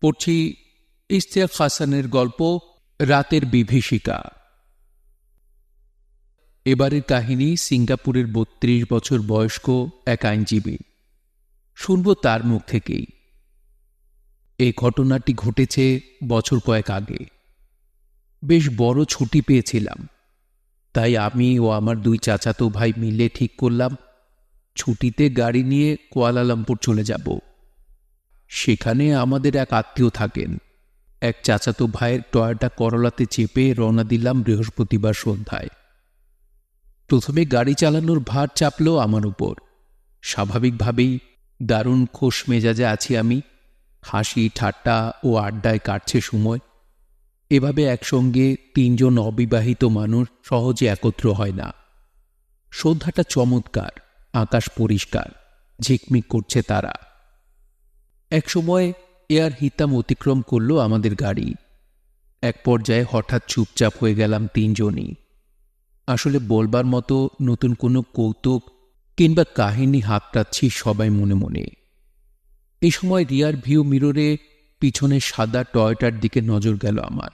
পড়ছি ইস্তিয়াক হাসানের গল্প রাতের বিভীষিকা। এবারের কাহিনী সিঙ্গাপুরের বত্রিশ বছর বয়স্ক এক আইনজীবী। শুনব তার মুখ থেকেই। এই ঘটনাটি ঘটেছে বছর কয়েক আগে। বেশ বড় ছুটি পেয়েছিলাম। তাই আমি ও আমার দুই চাচাতো ভাই মিলে ঠিক করলাম, ছুটিতে গাড়ি নিয়ে কুয়ালালামপুর চলে যাব। সেখানে আমাদের এক আত্মীয় থাকেন। এক চাচাতো ভাইয়ের টয়টা করলাতে চেপে রওনা দিলাম বৃহস্পতিবার সন্ধ্যায়। প্রথমে গাড়ি চালানোর ভার চাপল আমার উপর। স্বাভাবিকভাবেই দারুণ খোশ মেজাজে আছি আমি। হাসি, ঠাট্টা ও আড্ডায় কাটছে সময়। এভাবে একসঙ্গে তিনজন অবিবাহিত মানুষ সহজে একত্র হয় না। সন্ধ্যাটা চমৎকার, আকাশ পরিষ্কার, ঝিকমিক করছে তারা। একসময় এয়ার হিতাম অতিক্রম করল আমাদের গাড়ি। এক পর্যায়ে হঠাৎ চুপচাপ হয়ে গেলাম তিনজনই। আসলে বলবার মতো নতুন কোনো কৌতুক কিংবা কাহিনী হাতটাচ্ছি সবাই মনে মনে। এই সময় রিয়ার ভিউ মিররে পিছনে সাদা টয়টার দিকে নজর গেল আমার।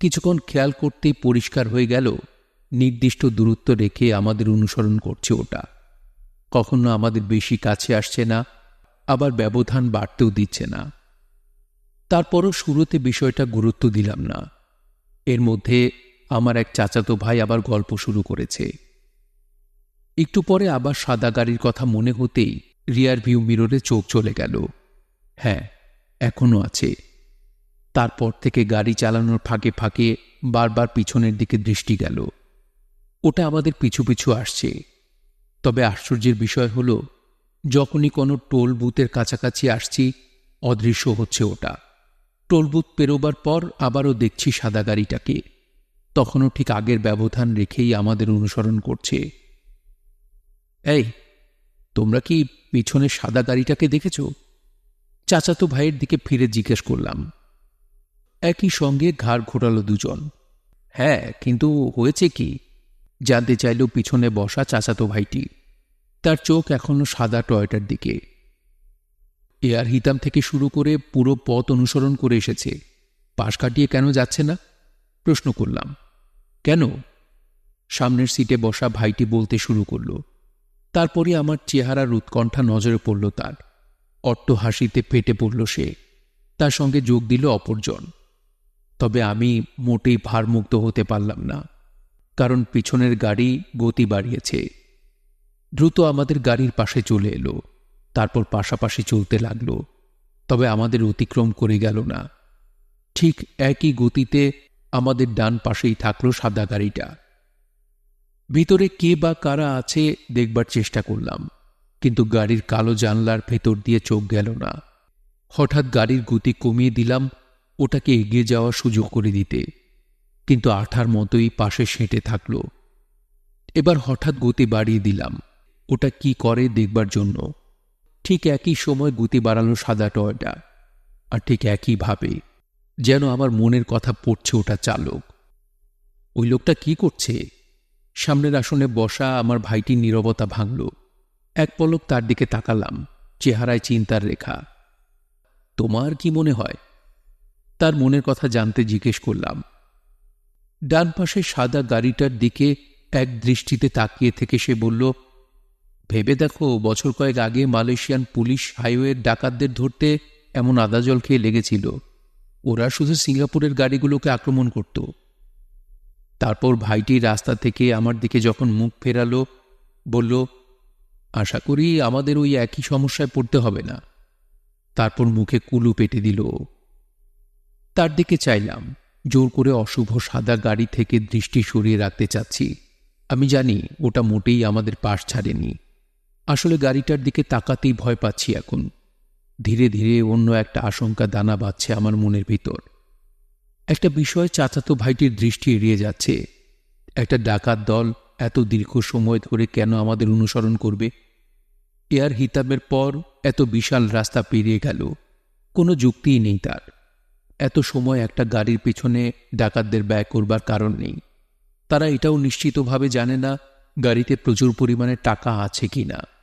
কিছুক্ষণ খেয়াল করতেই পরিষ্কার হয়ে গেল, নির্দিষ্ট দূরত্ব রেখে আমাদের অনুসরণ করছে ওটা। কখনো আমাদের বেশি কাছে আসছে না আবার ব্যবধান বাড়তেও দিচ্ছে না। তারপরও শুরুতে বিষয়টা গুরুত্ব দিলাম না। এর মধ্যে আমার এক চাচাতো ভাই আবার গল্প শুরু করেছে। একটু পরে আবার সাদা গাড়ির কথা মনে হতেই রিয়ার ভিউ মিররে চোখ চলে গেল। হ্যাঁ এখনও আছে। তারপর থেকে গাড়ি চালানোর ফাঁকে ফাঁকে বারবার পিছনের দিকে দৃষ্টি গেল। ওটা আমাদের পিছু পিছু আসছে। তবে আশ্চর্যের বিষয় হল যখনই কোনো টোল বুথের কাছাকাছি আসছি, অদৃশ্য হচ্ছে ওটা। টোল বুথ পেরোবার পর আবারও দেখছি সাদা গাড়িটাকে। তখনও ঠিক আগের ব্যবধান রেখেই আমাদের অনুসরণ করছে। এই, তোমরা কি পিছনে সাদা গাড়িটাকে দেখেছ? চাচাতো ভাইয়ের দিকে ফিরে জিজ্ঞেস করলাম। একই সঙ্গে ঘাড় ঘোরালো দুজন। হ্যাঁ কিন্তু হয়েছে কি? জানতে চাইল পিছনে বসা চাচাতো ভাইটি। তার চোখ এখনও সাদা টয়টার দিকে। এয়ার হিতাম থেকে শুরু করে পুরো পথ অনুসরণ করে এসেছে। পাশ কাটিয়ে কেন যাচ্ছে না? প্রশ্ন করলাম। কেন? সামনের সিটে বসা ভাইটি বলতে শুরু করল। তারপরে আমার চেহারার উৎকণ্ঠা নজরে পড়ল তার। অট্ট হাসিতে ফেটে পড়ল সে। তার সঙ্গে যোগ দিল অপরজন। তবে আমি মোটেই ভারমুক্ত হতে পারলাম না। কারণ পিছনের গাড়ি গতি বাড়িয়েছে। দ্রুত আমাদের গাড়ির পাশে চলে এলো, তারপর পাশাপাশি চলতে লাগল, তবে আমাদের অতিক্রম করে গেল না। ঠিক একই গতিতে আমাদের ডান পাশেই থাকল সাদা গাড়িটা। ভিতরে কে বা কারা আছে দেখবার চেষ্টা করলাম, কিন্তু গাড়ির কালো জানলার ভেতর দিয়ে চোখ গেল না। হঠাৎ গাড়ির গতি কমিয়ে দিলাম, ওটাকে এগিয়ে যাওয়ার সুযোগ করে দিতে, কিন্তু আঠার মতোই পাশে সেঁটে থাকল। এবার হঠাৎ গতি বাড়িয়ে দিলাম। ওটা কি করে দেখবার জন্য? ঠিক একই সময় গতি বাড়ালো সাদা টয়টা। আর ঠিক একইভাবে যেন আমার মনের কথা পড়ছে ওটা চালক। ওই লোকটা কি করছে? সামনের আসনে বসা আমার ভাইটির নীরবতা ভাঙল। এক পলক তার দিকে তাকালাম, চেহারায় চিন্তার রেখা। তোমার কি মনে হয়? তার মনের কথা জানতে জিজ্ঞেস করলাম। ডান পাশে সাদা গাড়িটার দিকে এক দৃষ্টিতে তাকিয়ে থেকে সে বলল ভেবে দেখো, বছর কয়েক আগে মালয়েশিয়ান পুলিশ হাইওয়ের ডাকাতদের ধরতে এমন আদা জল খেয়ে লেগেছিল। ওরা শুধু সিঙ্গাপুরের গাড়িগুলোকে আক্রমণ করত। তারপর ভাইটি রাস্তা থেকে আমার দিকে যখন মুখ ফেরালো, বলল, আশা করি আমাদের ওই একই সমস্যায় পড়তে হবে না। তারপর মুখে কুলু পেটে দিল। তার দিকে চাইলাম, জোর করে অশুভ সাদা গাড়ি থেকে দৃষ্টি সরিয়ে রাখতে চাচ্ছি। আমি জানি ওটা মোটেই আমাদের পাশ ছাড়েনি। আসলে গাড়িটার দিকে তাকাতেই ভয় পাচ্ছি এখন। ধীরে ধীরে অন্য একটা আশঙ্কা দানা বাঁধছে আমার মনের ভিতর। একটা বিষয় চাচাতো ভাইটির দৃষ্টি এড়িয়ে যাচ্ছে। একটা ডাকাত দল এত দীর্ঘ সময় ধরে কেন আমাদের অনুসরণ করবে? এয়ার হিতাবের পর এত বিশাল রাস্তা পেরিয়ে গেল। কোনো যুক্তিই নেই তার। এত সময় একটা গাড়ির পিছনে ডাকাতদের ব্যয় করবার কারণ নেই। তারা এটাও নিশ্চিতভাবে জানে না গাড়িতে প্রচুর পরিমাণে টাকা আছে কি না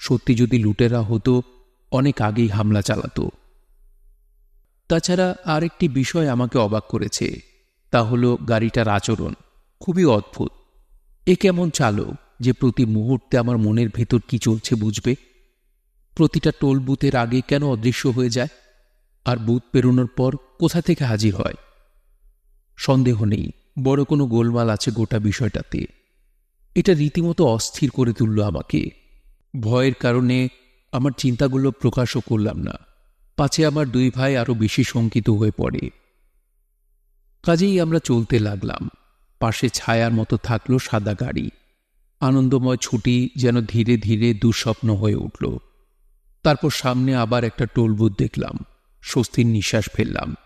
সত্যি যদি লুটেরা হতো, অনেক আগেই হামলা চালাত। তাছাড়া আরেকটি বিষয় আমাকে অবাক করেছে, তা হল গাড়িটার আচরণ। খুবই অদ্ভুত। এ কেমন চালক যে প্রতি মুহূর্তে আমার মনের ভেতর কি চলছে বুঝবে? প্রতিটা টোল বুথের আগে কেন অদৃশ্য হয়ে যায়? আর বুথ পেরোনোর পর কোথা থেকে হাজির হয়? সন্দেহ নেই, বড় কোনো গোলমাল আছে গোটা বিষয়টাতে। এটা রীতিমতো অস্থির করে তুলল আমাকে। ভয়ের কারণে আমার চিন্তাগুলো প্রকাশও করলাম না। পাছে আমার দুই ভাই আরও বেশি শঙ্কিত হয়ে পড়ে। কাজেই আমরা চলতে লাগলাম। পাশে ছায়ার মতো থাকল সাদা গাড়ি। আনন্দময় ছুটি যেন ধীরে ধীরে দুঃস্বপ্ন হয়ে উঠল। তারপর সামনে আবার একটা টোলবুথ দেখলাম। স্বস্তির নিঃশ্বাস ফেললাম।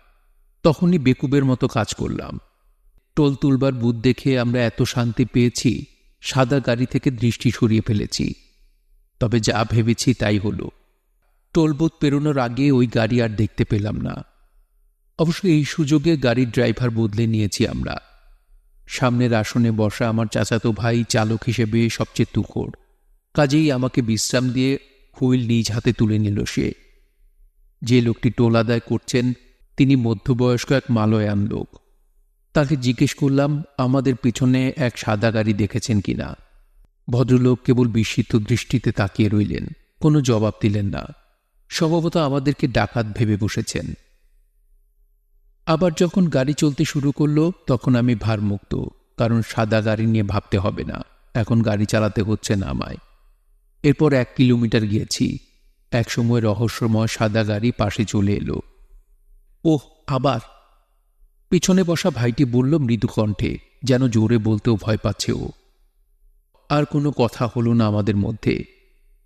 তখনই বেকুবের মতো কাজ করলাম। টোল তুলবার বুথ দেখে আমরা এত শান্তি পেয়েছি, সাদা গাড়ি থেকে দৃষ্টি সরিয়ে ফেলেছি। তবে যা ভেবেছি তাই হলো। টোলবুথ পেরোনোর আগে ওই গাড়ি আর দেখতে পেলাম না। অবশ্য এই সুযোগে গাড়ির ড্রাইভার বদলে নিয়েছি আমরা। সামনের আসনে বসা আমার চাচাতো ভাই চালক হিসেবে সবচেয়ে তুখোড়। কাজেই আমাকে বিশ্রাম দিয়ে হুইল নিজ হাতে তুলে নিল সে। যে লোকটি টোল আদায় করছেন, তিনি মধ্যবয়স্ক এক মালয়ান লোক। তাকে জিজ্ঞেস করলাম, আমাদের পিছনে এক সাদা গাড়ি দেখেছেন কিনা? ভদ্রলোক কেবল বিস্মিত দৃষ্টিতে তাকিয়ে রইলেন, কোনো জবাব দিলেন না। সম্ভবত আমাদেরকে ডাকাত ভেবে বসেছেন। আবার যখন গাড়ি চলতে শুরু করল, তখন আমি ভারমুক্ত, কারণ সাদা গাড়ি নিয়ে ভাবতে হবে না, এখন গাড়ি চালাতে হচ্ছে না আমায়। এরপর এক কিলোমিটার গিয়েছি একসময় রহস্যময় সাদা গাড়ি পাশে চলে এলো। ওহ, আবার! পিছনে বসা ভাইটি বলল মৃদু কণ্ঠে, যেন জোরে বলতেও ভয় পাচ্ছে ও। আর কোনো কথা হলো না আমাদের মধ্যে।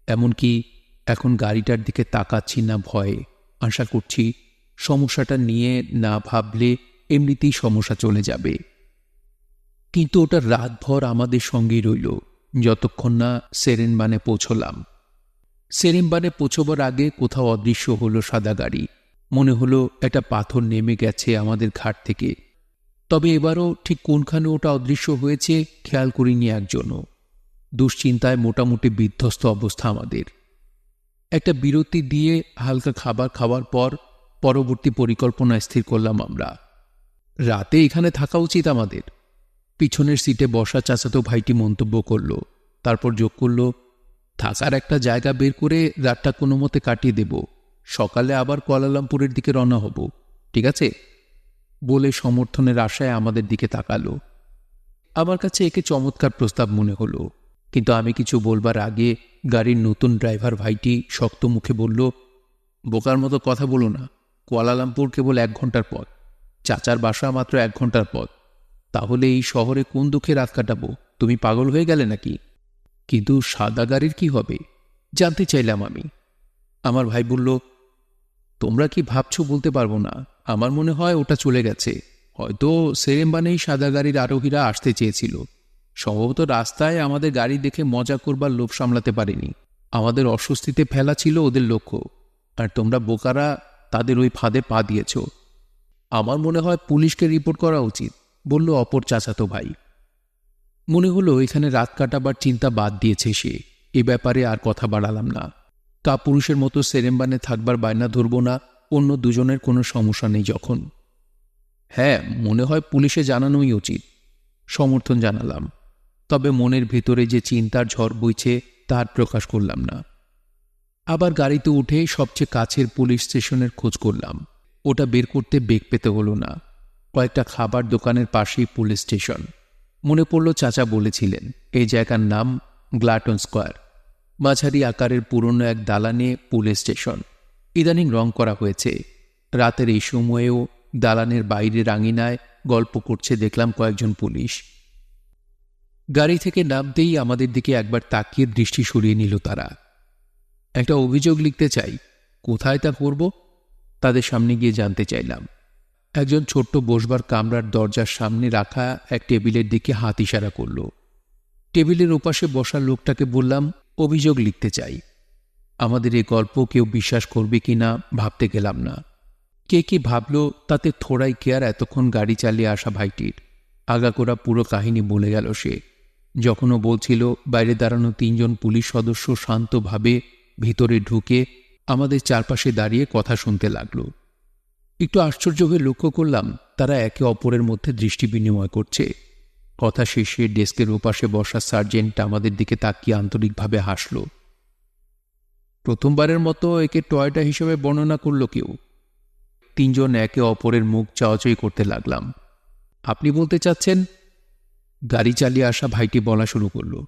এমনকি এখন গাড়িটার দিকে তাকাচ্ছি না ভয়ে। আশা করছি সমস্যাটা নিয়ে না ভাবলে এমনিতেই সমস্যা চলে যাবে। কিন্তু ওটা রাতভর আমাদের সঙ্গেই রইল। যতক্ষণ না সেরেনবানে পৌঁছলাম। সেরেনবানে পৌঁছবার আগে কোথাও অদৃশ্য হলো সাদা গাড়ি। মনে হলো একটা পাথর নেমে গেছে আমাদের ঘাট থেকে। তবে এবারও ঠিক কোনখানে ওটা অদৃশ্য হয়েছে খেয়াল করিনি একজনও। দুশ্চিন্তায় মোটামুটি বিধ্বস্ত অবস্থা আমাদের। একটা বিরতি দিয়ে হালকা খাবার খাওয়ার পর পরবর্তী পরিকল্পনা স্থির করলাম আমরা। রাতে এখানে থাকা উচিত আমাদের। পিছনের সিটে বসা চাচাতো ভাইটি মন্তব্য করল, তারপর যোগ করল, থাকার একটা জায়গা বের করে রাতটা কোনো মতে কাটিয়ে দেব। সকালে আবার কোয়ালালামপুরের দিকে রওনা হব, ঠিক আছে? বলে সমর্থনের আশায় আমাদের দিকে তাকালো। আমার কাছে একে চমৎকার প্রস্তাব মনে হলো। কিন্তু আমি কিছু বলবার আগে গাড়ির নতুন ড্রাইভার ভাইটি শক্ত মুখে বলল, বোকার মতো কথা বলো না। কোয়ালালামপুর কেবল এক ঘণ্টার পথ। চাচার বাসা মাত্র এক ঘণ্টার পথ। তাহলে এই শহরে কোন দুঃখে রাত কাটাবো? তুমি পাগল হয়ে গেলে নাকি? কিন্তু সাদা গাড়ির কি হবে? জানতে চাইলাম আমি। আমার ভাই বলল, তোমরা কি ভাবছ বলতে পারব না। আমার মনে হয় ওটা চলে গেছে। হয়তো সেরেম্বানেই সাদা গাড়ির আরোহীরা আসতে চেয়েছিল। সম্ভবত রাস্তায় আমাদের গাড়ি দেখে মজা করবার লোভ সামলাতে পারেনি। আমাদের অস্বস্তিতে ফেলা ছিল ওদের লক্ষ্য। আর তোমরা বোকারা তাদের ওই ফাঁদে পা দিয়েছ। আমার মনে হয় পুলিশকে রিপোর্ট করা উচিত, বলল অপর চাচাতো ভাই। মনে হলো এখানে রাত কাটাবার চিন্তা বাদ দিয়েছে সে। এ ব্যাপারে আর কথা বাড়ালাম না। কা পুরুষের মতো সেরেম্বানে থাকবার বায়না ধরব না, অন্য দুজনের কোনো সমস্যা নেই যখন। হ্যাঁ মনে হয় পুলিশে জানানোই উচিত। সমর্থন জানালাম। তবে মনের ভেতরে যে চিন্তার ঝড় বইছে, তার প্রকাশ করলাম না। আবার গাড়িতে উঠে সবচেয়ে কাছের পুলিশ স্টেশনের খোঁজ করলাম। ওটা বের করতে বেগ পেতে হলো না। কয়েকটা খাবার দোকানের পাশেই পুলিশ স্টেশন। মনে পড়ল চাচা বলেছিলেন, এই জায়গার নাম গ্লাটন স্কোয়ার। মাঝারি আকারের পুরনো এক দালানে পুলিশ স্টেশন। ইদানিং রং করা হয়েছে। রাতের এই সময়েও দালানের বাইরে রাঙিনায় গল্প করছে দেখলাম কয়েকজন পুলিশ। গাড়ি থেকে নামতেই আমাদের দিকে একবার তাকিয়ে দৃষ্টি সরিয়ে নিল তারা। একটা অভিযোগ লিখতে চাই, কোথায় তা করব? তাদের সামনে গিয়ে জানতে চাইলাম। একজন ছোট্ট বসবার কামরার দরজার সামনে রাখা এক টেবিলের দিকে হাত ইশারা করল। টেবিলের ওপাশে বসা লোকটাকে বললাম, অভিযোগ লিখতে চাই। আমাদের এই গল্প কেউ বিশ্বাস করবে কি না ভাবতে গেলাম না। কে কি ভাবল তাতে থোড়াই কেয়ার এতক্ষণ গাড়ি চালিয়ে আসা ভাইটির। আগাগোড়া পুরো কাহিনী বলে গেল সে। যখনও বলছিল, বাইরে দাঁড়ানো তিনজন পুলিশ সদস্য শান্তভাবে ভিতরে ঢুকে আমাদের চারপাশে দাঁড়িয়ে কথা শুনতে লাগল। একটু আশ্চর্য হয়ে লক্ষ্য করলাম, তারা একে অপরের মধ্যে দৃষ্টি বিনিময় করছে। কথা শেষে ডেস্কের ওপাশে বসা সার্জেন্ট আমাদের দিকে তাকিয়ে আন্তরিকভাবে হাসল। প্রথমবারের মতো একে টয়টা হিসেবে বর্ণনা করল কেউ। তিনজন একে অপরের মুখ চাওয়াচাই করতে লাগলাম। আপনি বলতে চাচ্ছেন গাড়ি চালিয়ে আসা ভাইটি বলা শুরু করল।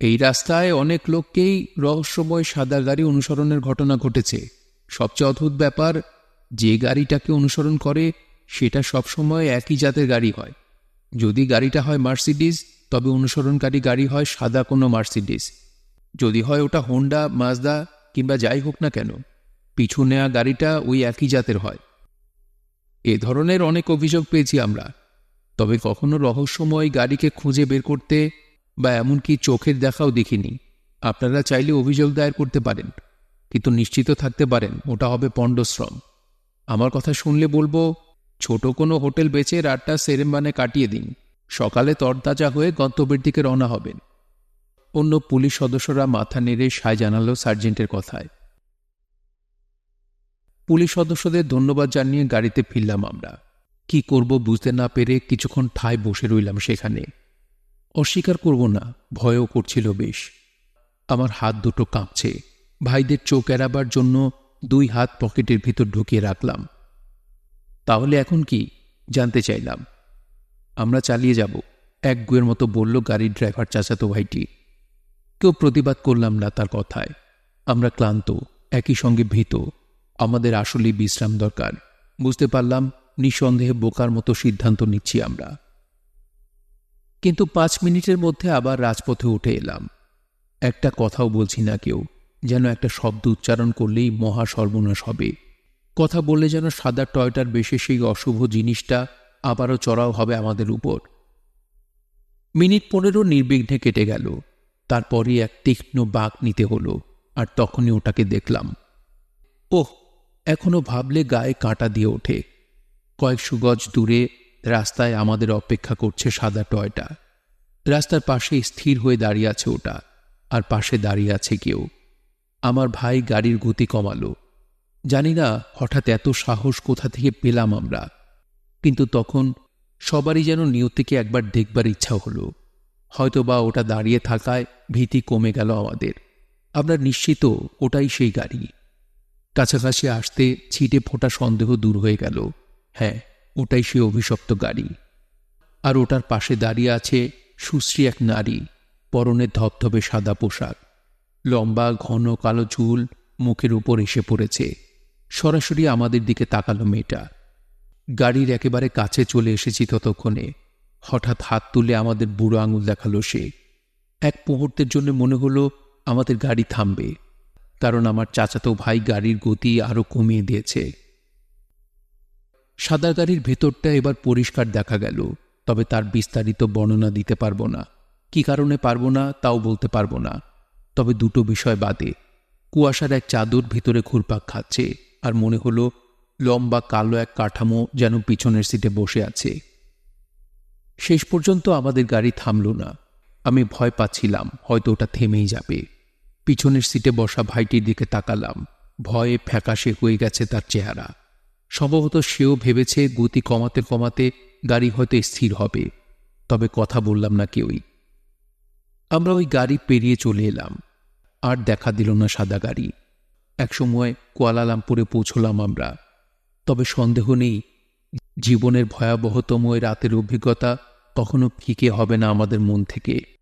এই রাস্তায় অনেক লোককেই রহস্যময় সাদা গাড়ি অনুসরণের ঘটনা ঘটেছে। সবচেয়ে অদ্ভুত ব্যাপার, যে গাড়িটাকে অনুসরণ করে, সেটা সবসময় একই জাতের গাড়ি হয়। যদি গাড়িটা হয় মার্সিডিজ, তবে অনুসরণকারী গাড়ি হয় সাদা কোনো মার্সিডিজ। যদি হয় ওটা হোন্ডা মাজদা কিংবা যাই হোক না কেন, পিছু নেওয়া গাড়িটা ওই একই জাতের হয়। এ ধরনের অনেক অভিযোগ পেয়েছি আমরা। তবে কখনো রহস্যময় গাড়িকে খুঁজে বের করতে বা এমনকি চোখের দেখাও দেখিনি। আপনারা চাইলে অভিযোগ দায়ের করতে পারেন, কিন্তু নিশ্চিত থাকতে পারেন, ওটা হবে পণ্ডশ্রম। আমার কথা শুনলে বলব, ছোট কোনো হোটেল বেচে রাতটা সেরেম্বানে কাটিয়ে দিন। সকালে তরতাজা হয়ে গন্তব্যের দিকে রওনা হবেন। অন্য পুলিশ সদস্যরা মাথা নেড়ে সায় জানালো সার্জেন্টের কথায়। পুলিশ সদস্যদের ধন্যবাদ জানিয়ে গাড়িতে ফিরলাম আমরা। কি করব বুঝতে না পেরে কিছুক্ষণ ঠায় বসে রইলাম সেখানে। অস্বীকার করব না, ভয়ও করছিল বেশ। আমার হাত দুটো কাঁপছে। ভাইদের চোখ এড়াবার জন্য দুই হাত পকেটের ভিতর ঢুকিয়ে রাখলাম। তাহলে এখন কি? জানতে চাইলাম। আমরা চালিয়ে যাব, এক গুয়ের মতো বলল গাড়ির ড্রাইভার চাচাতো ভাইটি। কেউ প্রতিবাদ করলাম না তার কথায়। আমরা ক্লান্ত, একই সঙ্গে ভীত। আমাদের আসলেই বিশ্রাম দরকার। বুঝতে পারলাম নিঃসন্দেহে বোকার মতো সিদ্ধান্ত নিচ্ছি আমরা। কিন্তু পাঁচ মিনিটের মধ্যে আবার রাজপথে উঠে এলাম। একটা কথাও বলছি না কেউ, যেন একটা শব্দ উচ্চারণ করলেই মহা সর্বনাশ হবে। কথা বললে যেন সাদা টয়টার বেশে সেই অশুভ জিনিসটা আবারও চড়াও হবে আমাদের উপর। মিনিট পনেরো নির্বিঘ্নে কেটে গেল। তারপরই এক তীক্ষ্ণ বাঘ নিতে হলো, আর তখনই ওটাকে দেখলাম। ওহ, এখনও ভাবলে গায়ে কাঁটা দিয়ে ওঠে। কয়েকশো গজ দূরে রাস্তায় আমাদের অপেক্ষা করছে সাদা টয়টা। রাস্তার পাশে স্থির হয়ে দাঁড়িয়ে আছে ওটা, আর পাশে দাঁড়িয়ে আছে কেউ। আমার ভাই গাড়ির গতি কমালো। জানি না হঠাৎ এত সাহস কোথা থেকে পেলাম আমরা। কিন্তু তখন সবারই যেন নিয়তিকে একবার দেখবার ইচ্ছা হলো। হয়তোবা ওটা দাঁড়িয়ে থাকায় ভীতি কমে গেল আমাদের। আমরা নিশ্চিত ওটাই সেই গাড়ি। কাছাকাছি আসতে ছিটে ফোটা সন্দেহ দূর হয়ে গেল। হ্যাঁ ওটাই সে অভিশপ্ত গাড়ি। আর ওটার পাশে দাঁড়িয়ে আছে সুশ্রী এক নারী, পরনে ধবধবে সাদা পোশাক। লম্বা, ঘন, কালো চুল মুখের উপর এসে পড়েছে। সরাসরি আমাদের দিকে তাকালো মেয়েটা। গাড়ির একেবারে কাছে চলে এসেছি ততক্ষণে। হঠাৎ হাত তুলে আমাদের বুড়ো আঙুল দেখাল সে। এক মুহূর্তের জন্য মনে হলো আমাদের গাড়ি থামবে, কারণ আমার চাচাতো ভাই গাড়ির গতি আরও কমিয়ে দিয়েছে। সাদা গাড়ির ভেতরটা এবার পরিষ্কার দেখা গেল, তবে তার বিস্তারিত বর্ণনা দিতে পারব না। কি কারণে পারব না, তাও বলতে পারব না। তবে দুটো বিষয় বাদে, কুয়াশার এক চাদর ভিতরে ঘুরপাক খাচ্ছে আর মনে হলো লম্বা কালো এক কাঠামো যেন পিছনের সিটে বসে আছে। শেষ পর্যন্ত আমাদের গাড়ি থামল না। আমি ভয় পাচ্ছিলাম, হয়তো ওটা থেমেই যাবে। পিছনের সিটে বসা ভাইটির দিকে তাকালাম, ভয়ে ফ্যাকাশে হয়ে গেছে তার চেহারা। সম্ভবত সেও ভেবেছে গতি কমাতে কমাতে গাড়ি হয়তো স্থির হবে। তবে কথা বললাম না কেউই। আমরা ওই গাড়ি পেরিয়ে চলে এলাম। আর দেখা দিল না সাদা গাড়ি। একসময় কুয়ালালামপুরে পৌঁছলাম আমরা। তবে সন্দেহ নেই, জীবনের ভয়াবহতম রাতের অভিজ্ঞতা কখনো ফিকে হবে না আমাদের মন থেকে।